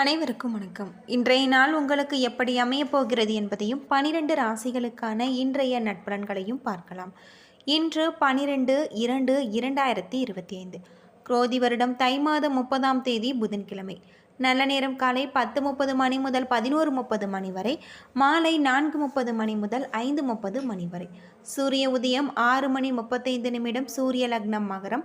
அனைவருக்கும் வணக்கம். இன்றைய நாள் உங்களுக்கு எப்படி அமையப் போகிறது என்பதையும் பனிரெண்டு ராசிகளுக்கான இன்றைய நட்பலன்களையும் பார்க்கலாம். இன்று பனிரெண்டு இரண்டு இரண்டாயிரத்தி இருபத்தி ஐந்து குரோதி வருடம் தை மாதம் முப்பதாம் தேதி புதன்கிழமை. நல்ல நேரம் காலை பத்து முப்பது மணி முதல் பதினோரு முப்பது மணி வரை மாலை நான்கு முப்பது மணி முதல் ஐந்து முப்பது மணி வரை. சூரிய உதயம் ஆறு மணி முப்பத்தைந்து நிமிடம் சூரிய லக்னம் மகரம்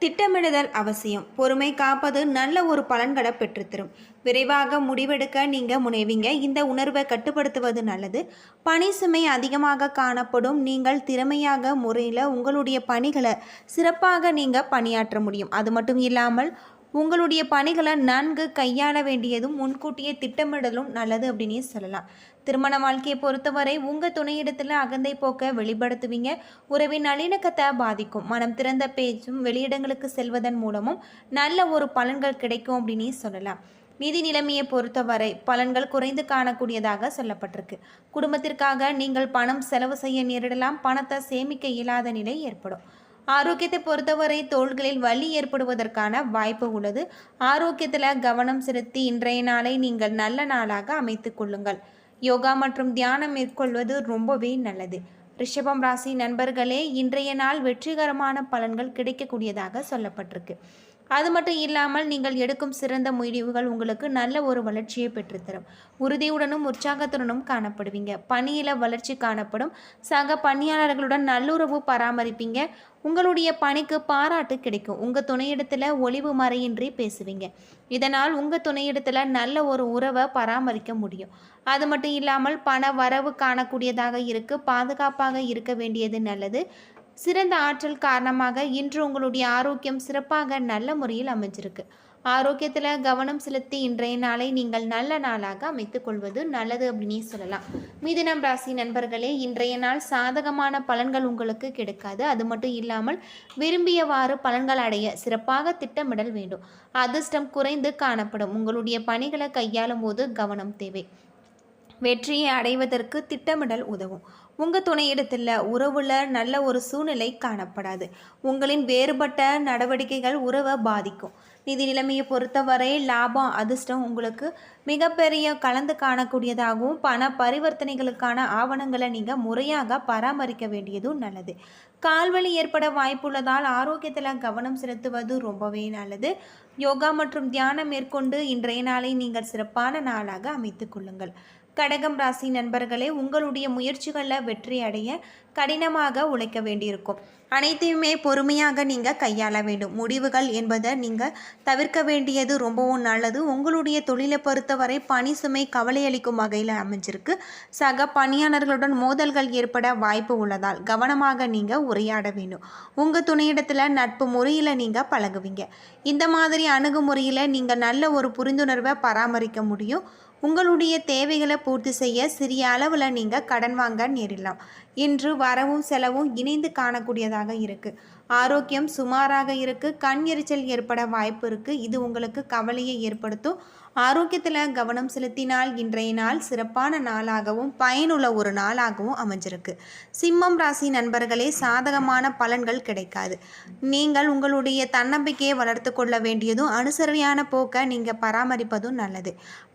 திட்டமிடுதல் அவசியம். பொறுமை காப்பது நல்ல ஒரு பலன்களை பெற்றுத்தரும். விரைவாக முடிவெடுக்க நீங்கள் முனைவீங்க. இந்த உணர்வை கட்டுப்படுத்துவது நல்லது. பணி சுமை அதிகமாக காணப்படும். நீங்கள் திறமையாக முறையில் உங்களுடைய பணிகளை சிறப்பாக நீங்கள் பணியாற்ற முடியும். அது மட்டும் இல்லாமல் உங்களுடைய பணிகளை நன்கு கையாள வேண்டியதும் முன்கூட்டியே திட்டமிடலும் நல்லது அப்படின்னே சொல்லலாம். திருமண வாழ்க்கையை பொறுத்தவரை உங்கள் துணையிடத்தில் அகந்தை போக்க வெளிப்படுத்துவீங்க. உறவின் நல்லிணக்கத்தை பாதிக்கும். மனம் திறந்த பேச்சும் வெளியிடங்களுக்கு செல்வதன் மூலமும் நல்ல ஒரு பலன்கள் கிடைக்கும் அப்படின்னே சொல்லலாம். நிதி நிலைமையை பொறுத்தவரை பலன்கள் குறைந்து காணக்கூடியதாக சொல்லப்பட்டிருக்கு. குடும்பத்திற்காக நீங்கள் பணம் செலவு செய்ய நேரிடலாம். பணத்தை சேமிக்க இயலாத நிலை ஏற்படும். ஆரோக்கியத்தை பொறுத்தவரை தோள்களில் வலி ஏற்படுவதற்கான வாய்ப்பு உள்ளது. ஆரோக்கியத்தில் கவனம் செலுத்தி இன்றைய நாளை நீங்கள் நல்ல நாளாக அமைத்து கொள்ளுங்கள். யோகா மற்றும் தியானம் மேற்கொள்வது ரொம்பவே நல்லது. ரிஷபம் ராசி நண்பர்களே இன்றைய நாள் வெற்றிகரமான பலன்கள் கிடைக்கக்கூடியதாக சொல்லப்பட்டிருக்கு. அது மட்டும் இல்லாமல் நீங்கள் எடுக்கும் சிறந்த முடிவுகள் உங்களுக்கு நல்ல ஒரு வளர்ச்சியை பெற்றுத்தரும். உறுதியுடனும் உற்சாகத்துடனும் காணப்படுவீங்க. பணியில் வளர்ச்சி காணப்படும். சக பணியாளர்களுடன் நல்லுறவு பராமரிப்பீங்க. உங்களுடைய பணிக்கு பாராட்டு கிடைக்கும். உங்கள் துணையிடத்தில் ஒளிவு மறையின்றி பேசுவீங்க. இதனால் உங்கள் துணையிடத்தில் நல்ல ஒரு உறவை பராமரிக்க முடியும். அது மட்டும் இல்லாமல் பண வரவு காணக்கூடியதாக இருக்கு. பாதுகாப்பாக இருக்க வேண்டியது நல்லது. சிறந்த ஆற்றல் காரணமாக இன்று உங்களுடைய ஆரோக்கியம் சிறப்பாக நல்ல முறையில் அமைஞ்சிருக்கு. ஆரோக்கியத்தில் கவனம் செலுத்தி இன்றைய நாளை நீங்கள் நல்ல நாளாக அமைத்துக் கொள்வது நல்லது அப்படின்னே சொல்லலாம். மிதுனம் ராசி நண்பர்களே இன்றைய நாள் சாதகமான பலன்கள் உங்களுக்கு கிடைக்காது. அது மட்டும் இல்லாமல் விரும்பியவாறு பலன்கள் அடைய சிறப்பாக திட்டமிடல் வேண்டும். அதிர்ஷ்டம் குறைந்து காணப்படும். உங்களுடைய பணிகளை கையாளும் போது கவனம் தேவை. வெற்றியை அடைவதற்கு திட்டமிடல் உதவும். உங்கள் துணையிடத்தில் உறவில் நல்ல ஒரு சூழ்நிலை காணப்படாது. உங்களின் வேறுபட்ட நடவடிக்கைகள் உறவை பாதிக்கும். நிதி நிலைமையை பொறுத்தவரை லாபம் அதிர்ஷ்டம் உங்களுக்கு மிகப்பெரிய கலந்து காணக்கூடியதாகவும் பண பரிவர்த்தனைகளுக்கான ஆவணங்களை நீங்கள் முறையாக பராமரிக்க வேண்டியதும் நல்லது. கால்வழி ஏற்பட வாய்ப்புள்ளதால் ஆரோக்கியத்தில் கவனம் செலுத்துவது ரொம்பவே நல்லது. யோகா மற்றும் தியானம் மேற்கொண்டு இன்றைய நாளை நீங்கள் சிறப்பான நாளாக அமைத்து கொள்ளுங்கள். கடகம் ராசி நண்பர்களே உங்களுடைய முயற்சிகளில் வெற்றி அடைய கடினமாக உழைக்க வேண்டியிருக்கும். அனைத்தையுமே பொறுமையாக நீங்கள் கையாள வேண்டும். முடிவுகள் என்பதை நீங்கள் தவிர்க்க வேண்டியது ரொம்பவும் நல்லது. உங்களுடைய தொழிலை பொறுத்தவரை பணி சுமை கவலையளிக்கும் வகையில் அமைஞ்சிருக்கு. சக பணியாளர்களுடன் மோதல்கள் ஏற்பட வாய்ப்பு உள்ளதால் கவனமாக நீங்கள் உரையாட வேண்டும். உங்கள் துணையிடத்தில் நட்பு முறையில் நீங்கள் பழகுவீங்க. இந்த மாதிரி அணுகுமுறையில் நீங்கள் நல்ல ஒரு புரிந்துணர்வை பராமரிக்க முடியும். உங்களுடைய தேவைகளை பூர்த்தி செய்ய சிறிய அளவில் நீங்கள் கடன் வாங்க நேரிடலாம். இன்று வரவும் செலவும் இணைந்து காணக்கூடியதாக இருக்குது ஆரோக்கியம் சுமாராக இருக்குது கண் எரிச்சல் ஏற்பட வாய்ப்பு இருக்குது இது உங்களுக்கு கவலையை ஏற்படுத்தும். ஆரோக்கியத்தில் கவனம் செலுத்தினால் இன்றைய நாள் சிறப்பான நாளாகவும் பயனுள்ள ஒரு நாளாகவும் அமைஞ்சிருக்கு. சிம்மம் ராசி நண்பர்களே சாதகமான பலன்கள் கிடைக்காது. நீங்கள் உங்களுடைய தன்னம்பிக்கையை வளர்த்து கொள்ள வேண்டியதும் அனுசரணையான போக்கை நீங்கள் பராமரிப்பதும் நல்லது.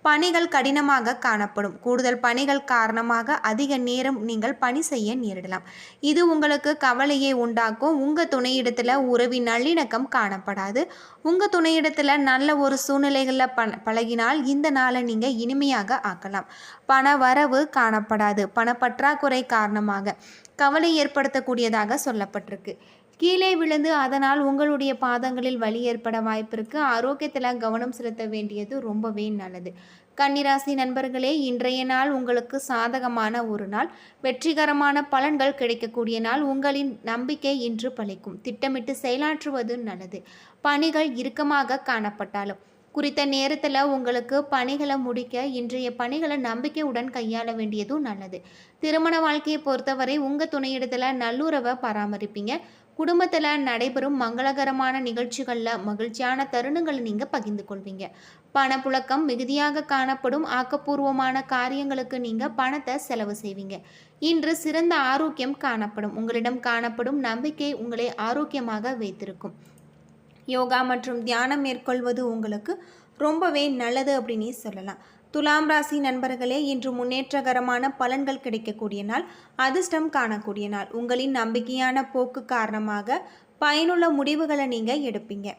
பணிகள் கடினமாக காணப்படும். கூடுதல் பணிகள் காரணமாக அதிக நேரம் நீங்கள் பணி செய்ய நேரிடலாம். இது உங்களுக்கு கவலையை உண்டாக்கும். உங்கள் துணையிடத்தில் உறவின் நல்லிணக்கம் காணப்படாது. உங்கள் துணையிடத்தில் நல்ல ஒரு சூழ்நிலைகளில் ப பழகினால் இந்த நாளை நீங்கள் இனிமையாக ஆக்கலாம். பண வரவு காணப்படாது. பணப்பற்றாக்குறை காரணமாக கவலை ஏற்படுத்தக்கூடியதாக சொல்லப்பட்டிருக்கு. கீழே விழுந்து அதனால் உங்களுடைய பாதங்களில் வலி ஏற்பட வாய்ப்பிருக்கு. ஆரோக்கியத்தில் கவனம் செலுத்த வேண்டியது ரொம்பவே நல்லது. கன்னிராசி நண்பர்களே இன்றைய நாள் உங்களுக்கு சாதகமான ஒரு நாள். வெற்றிகரமான பலன்கள் கிடைக்கக்கூடிய நாள். உங்களின் நம்பிக்கை இன்று பலிக்கும். திட்டமிட்டு செயலாற்றுவது நல்லது. பணிகள் இறுக்கமாக காணப்பட்டாலும். குறித்த நேரத்தில் உங்களுக்கு பணிகளை முடிக்க இன்றைய பணிகளை நம்பிக்கையுடன் கையாள வேண்டியதும் நல்லது. திருமண வாழ்க்கையை பொறுத்தவரை உங்கள் துணையிடத்தில் நல்லுறவை பராமரிப்பீங்க. குடும்பத்தில் நடைபெறும் மங்களகரமான நிகழ்ச்சிகளில் மகிழ்ச்சியான தருணங்களை நீங்கள் பகிர்ந்து கொள்வீங்க. பணப்புழக்கம் மிகுதியாக காணப்படும் ஆக்கப்பூர்வமான காரியங்களுக்கு நீங்கள் பணத்தை செலவு செய்வீங்க. இன்று சிறந்த ஆரோக்கியம் காணப்படும். உங்களிடம் காணப்படும் நம்பிக்கை உங்களை ஆரோக்கியமாக வைத்திருக்கும். யோகா மற்றும் தியானம் மேற்கொள்வது உங்களுக்கு ரொம்பவே நல்லது அப்படின்னு சொல்லலாம். துலாம் ராசி நண்பர்களே இன்று முன்னேற்றகரமான பலன்கள் கிடைக்கக்கூடிய நாள் அதிர்ஷ்டம் காணக்கூடிய நாள். உங்களின் நம்பிக்கையான போக்கு காரணமாக பயனுள்ள முடிவுகளை நீங்கள் எடுப்பீங்க.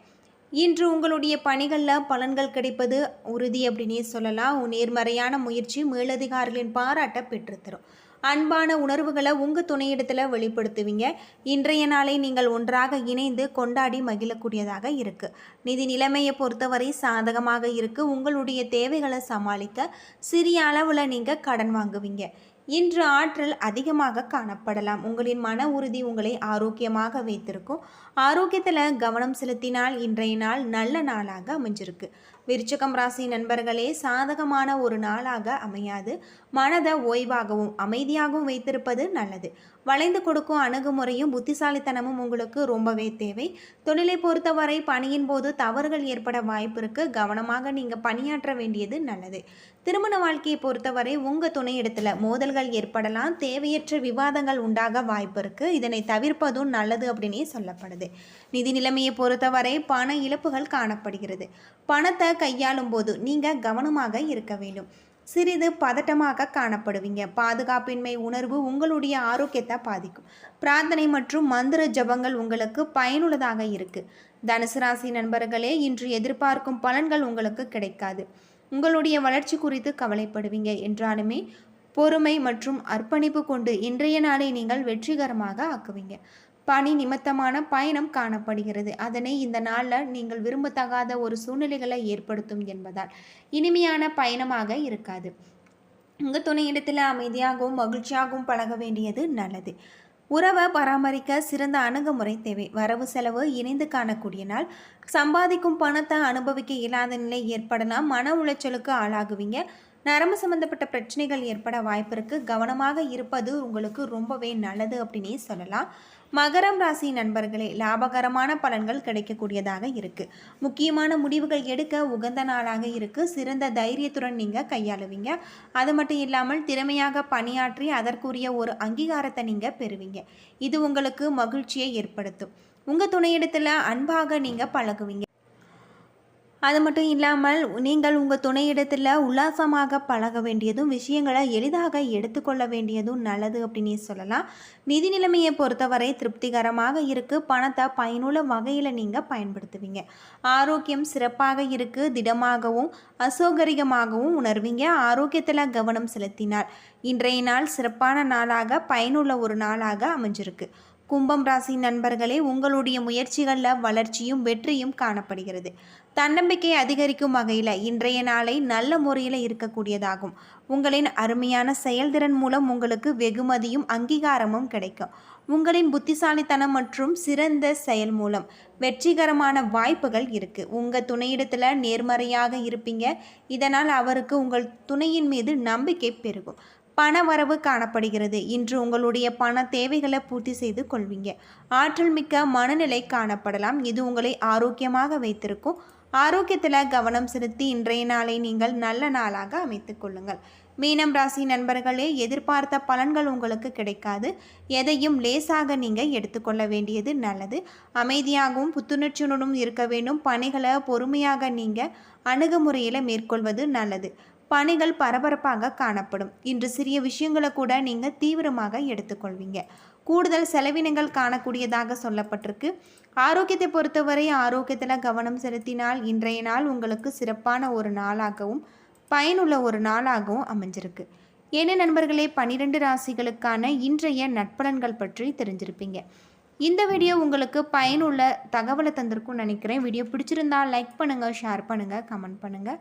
இன்று உங்களுடைய பணிகளில் பலன்கள் கிடைப்பது உறுதி அப்படின்னே சொல்லலாம். நேர்மறையான முயற்சி மேலதிகாரிகளின் பாராட்டை பெற்றுத்தரும். அன்பான உணர்வுகளை உங்கள் துணையிடத்தில் வெளிப்படுத்துவீங்க. இன்றைய நாளை நீங்கள் ஒன்றாக இணைந்து கொண்டாடி மகிழக்கூடியதாக இருக்குது நிதி நிலைமையை பொறுத்தவரை சாதகமாக இருக்குது உங்களுடைய தேவைகளை சமாளிக்க சிறிய அளவில் நீங்கள் கடன் வாங்குவீங்க. இன்று ஆற்றல் அதிகமாக காணப்படலாம். உங்களின் மன உறுதி உங்களை ஆரோக்கியமாக வைத்திருக்கும். ஆரோக்கியத்தில் கவனம் செலுத்தினால் இன்றைய நாள் நல்ல நாளாக அமைஞ்சிருக்கு. விருச்சகம் ராசி நண்பர்களே சாதகமான ஒரு நாளாக அமையாது. மனதை ஓய்வாகவும் அமைதியாகவும் வைத்திருப்பது நல்லது. வளைந்து கொடுக்கும் அணுகுமுறையும் புத்திசாலித்தனமும் உங்களுக்கு ரொம்பவே தேவை. தொழிலை பொறுத்தவரை பணியின் போது தவறுகள் ஏற்பட வாய்ப்பு இருக்கு. கவனமாக நீங்கள் பணியாற்ற வேண்டியது நல்லது. திருமண வாழ்க்கையை பொறுத்தவரை உங்கள் துணையிடத்தில் மோதல்கள் ஏற்படலாம் தேவையற்ற விவாதங்கள் உண்டாக வாய்ப்பு இருக்குது இதனை தவிர்ப்பதும் நல்லது அப்படின்னே சொல்லப்படுது. நிதி நிலைமையை பொறுத்தவரை பண இழப்புகள் காணப்படுகிறது. பணத்தை கையாளும் போது நீங்கள் கவனமாக இருக்க வேண்டும். சிறிது பதட்டமாக காணப்படுவீங்க. பாதுகாப்பின்மை உணர்வு உங்களுடைய ஆரோக்கியத்தை பாதிக்கும். பிரார்த்தனை மற்றும் மந்திர ஜபங்கள் உங்களுக்கு பயனுள்ளதாக இருக்குது தனுசு ராசி நண்பர்களே இன்று எதிர்பார்க்கும் பலன்கள் உங்களுக்கு கிடைக்காது. உங்களுடைய வளர்ச்சி குறித்து கவலைப்படுவீங்க என்றாலுமே பொறுமை மற்றும் அர்ப்பணிப்பு கொண்டு இன்றைய நாளை நீங்கள் வெற்றிகரமாக ஆக்குவீங்க. பணி நிமித்தமான பயணம் காணப்படுகிறது. அதனை இந்த நாளில் நீங்கள் விரும்பத்தகாத ஒரு சூழ்நிலைகளை ஏற்படுத்தும் என்பதால் இனிமையான பயணமாக இருக்காது. உங்கள் துணையிடத்தில் அமைதியாகவும் மகிழ்ச்சியாகவும் பழக வேண்டியது நல்லது. உறவை பராமரிக்க சிறந்த அணுகுமுறை தேவை. வரவு செலவு இணைந்து காணக்கூடிய நாள். சம்பாதிக்கும் பணத்தை அனுபவிக்க இல்லாத நிலை ஏற்படலாம். மன உளைச்சலுக்கு ஆளாகுவீங்க. நரம்பு சம்மந்தப்பட்ட பிரச்சனைகள் ஏற்பட வாய்ப்பிருக்கு கவனமாக இருப்பது உங்களுக்கு ரொம்பவே நல்லது அப்படின்னே சொல்லலாம். மகரம் ராசி நண்பர்களே லாபகரமான பலன்கள் கிடைக்கக்கூடியதாக இருக்குது முக்கியமான முடிவுகள் எடுக்க உகந்த நாளாக இருக்குது சிறந்த தைரியத்துடன் நீங்கள் கையாளுவீங்க. அது மட்டும் இல்லாமல் திறமையாக பணியாற்றி அதற்குரிய ஒரு அங்கீகாரத்தை நீங்கள் பெறுவீங்க. இது உங்களுக்கு மகிழ்ச்சியை ஏற்படுத்தும். உங்கள் துணையிடத்தில் அன்பாக நீங்கள் பழகுவீங்க. அது மட்டும் இல்லாமல் நீங்கள் உங்கள் துணையிடத்தில் உல்லாசமாக பழக வேண்டியதும் விஷயங்களை எளிதாக எடுத்துக்கொள்ள வேண்டியதும் நல்லது அப்படின்னு சொல்லலாம். நிதி நிலைமையை பொறுத்தவரை திருப்திகரமாக இருக்குது பணத்தை பயனுள்ள வகையில் நீங்கள் பயன்படுத்துவீங்க. ஆரோக்கியம் சிறப்பாக இருக்குது திடமாகவும் அசௌகரியமாகவும் உணர்வீங்க. ஆரோக்கியத்தில் கவனம் செலுத்தினால் இன்றைய நாள் சிறப்பான நாளாக பயனுள்ள ஒரு நாளாக அமைஞ்சிருக்கு. கும்பம் ராசி நண்பர்களே உங்களுடைய முயற்சிகளில் வளர்ச்சியும் வெற்றியும் காணப்படுகிறது. தன்னம்பிக்கை அதிகரிக்கும் வகையில் இன்றைய நாளை நல்ல முறையில் இருக்கக்கூடியதாகும். உங்களின் அருமையான செயல்திறன் மூலம் உங்களுக்கு வெகுமதியும் அங்கீகாரமும் கிடைக்கும். உங்களின் புத்திசாலித்தனம் மற்றும் சிறந்த செயல் மூலம் வெற்றிகரமான வாய்ப்புகள் இருக்குது உங்கள் துணையிடத்தில் நேர்மறையாக இருப்பீங்க. இதனால் அவருக்கு உங்கள் துணையின் மீது நம்பிக்கை பெருகும். பண வரவு காணப்படுகிறது. இன்று உங்களுடைய பண தேவைகளை பூர்த்தி செய்து கொள்வீங்க. ஆற்றல் மிக்க மனநிலை காணப்படலாம். இது உங்களை ஆரோக்கியமாக வைத்திருக்கும். ஆரோக்கியத்தில் கவனம் செலுத்தி இன்றைய நாளை நீங்கள் நல்ல நாளாக அமைத்து கொள்ளுங்கள். மீனம் ராசி நண்பர்களே எதிர்பார்த்த பலன்கள் உங்களுக்கு கிடைக்காது. எதையும் லேசாக நீங்கள் எடுத்துக்கொள்ள வேண்டியது நல்லது. அமைதியாகவும் புத்துணர்ச்சியுடனும் இருக்க வேண்டும். பணிகளை பொறுமையாக நீங்கள் அணுகுமுறையில் மேற்கொள்வது நல்லது. பணிகள் பரபரப்பாக காணப்படும். இன்று சிறிய விஷயங்களை கூட நீங்கள் தீவிரமாக எடுத்துக்கொள்வீங்க. கூடுதல் செலவினங்கள் காணக்கூடியதாக சொல்லப்பட்டிருக்கு. ஆரோக்கியத்தை பொறுத்தவரை ஆரோக்கியத்தில் கவனம் செலுத்தினால் இன்றைய நாள் உங்களுக்கு சிறப்பான ஒரு நாளாகவும் பயனுள்ள ஒரு நாளாகவும் அமைஞ்சிருக்கு. என்ன நண்பர்களே பன்னிரெண்டு ராசிகளுக்கான இன்றைய நட்பலன்கள் பற்றி தெரிஞ்சிருப்பீங்க. இந்த வீடியோ உங்களுக்கு பயனுள்ள தகவலை தந்திருக்கும்னு நினைக்கிறேன். வீடியோ பிடிச்சிருந்தா லைக் பண்ணுங்கள் ஷேர் பண்ணுங்கள் கமெண்ட் பண்ணுங்கள்